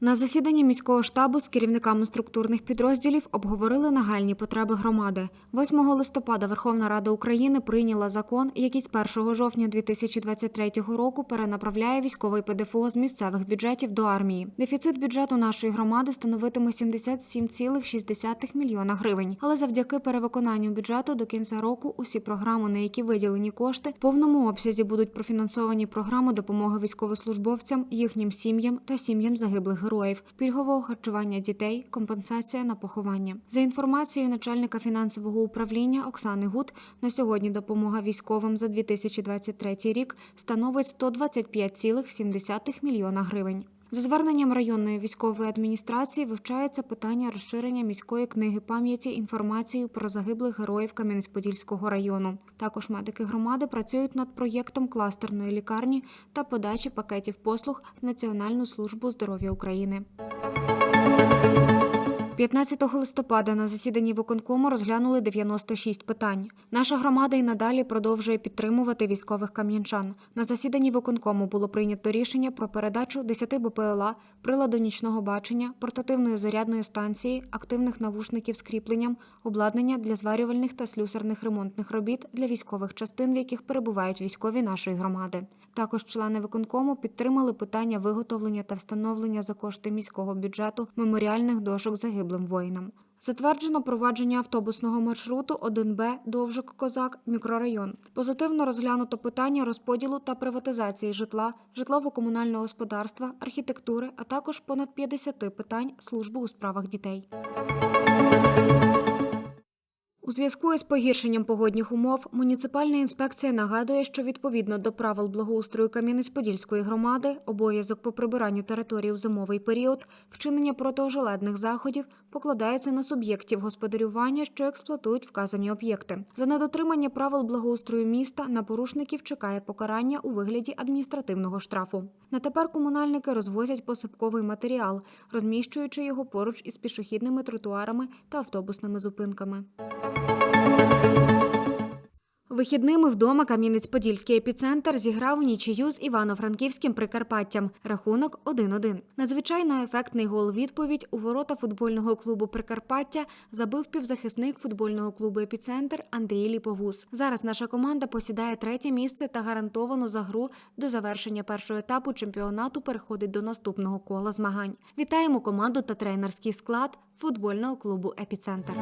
На засіданні міського штабу з керівниками структурних підрозділів обговорили нагальні потреби громади. 8 листопада Верховна Рада України прийняла закон, який з 1 жовтня 2023 року перенаправляє військовий ПДФО з місцевих бюджетів до армії. Дефіцит бюджету нашої громади становитиме 77,6 мільйона гривень. Але завдяки перевиконанню бюджету до кінця року усі програми, на які виділені кошти, в повному обсязі будуть профінансовані програми допомоги військовослужбовцям, їхнім сім'ям та сім'ям загиблих героїв, пільгового харчування дітей, компенсація на поховання. За інформацією начальника фінансового управління Оксани Гуд, на сьогодні допомога військовим за 2023 рік становить 125,7 мільйона гривень. За зверненням районної військової адміністрації вивчається питання розширення міської книги пам'яті інформацією про загиблих героїв Кам'янець-Подільського району. Також медики громади працюють над проєктом кластерної лікарні та подачі пакетів послуг в Національну службу здоров'я України. 15 листопада на засіданні виконкому розглянули 96 питань. Наша громада і надалі продовжує підтримувати військових кам'янчан. На засіданні виконкому було прийнято рішення про передачу 10 БПЛА, приладу нічного бачення, портативної зарядної станції, активних навушників з кріпленням, обладнання для зварювальних та слюсарних ремонтних робіт для військових частин, в яких перебувають військові нашої громади. Також члени виконкому підтримали питання виготовлення та встановлення за кошти міського бюджету меморіальних дошок загиблим воїнам. Затверджено провадження автобусного маршруту 1Б Довжик Козак мікрорайон. Позитивно розглянуто питання розподілу та приватизації житла, житлово-комунального господарства, архітектури, а також понад 50 питань служби у справах дітей. У зв'язку із погіршенням погодних умов муніципальна інспекція нагадує, що відповідно до правил благоустрою Кам'янець-Подільської громади обов'язок по прибиранню території у зимовий період, вчинення протиожеледних заходів покладається на суб'єктів господарювання, що експлуатують вказані об'єкти. За недотримання правил благоустрою міста на порушників чекає покарання у вигляді адміністративного штрафу. На тепер комунальники розвозять посипковий матеріал, розміщуючи його поруч із пішохідними тротуарами та автобусними зупинками. Вихідними вдома Кам'янець-Подільський епіцентр зіграв у нічию з Івано-Франківським Прикарпаттям. Рахунок 1-1. Надзвичайно ефектний гол відповідь у ворота футбольного клубу Прикарпаття забив півзахисник футбольного клубу Епіцентр Андрій Ліповус. Зараз наша команда посідає третє місце та гарантовано за гру до завершення першого етапу чемпіонату переходить до наступного кола змагань. Вітаємо команду та тренерський склад футбольного клубу Епіцентр.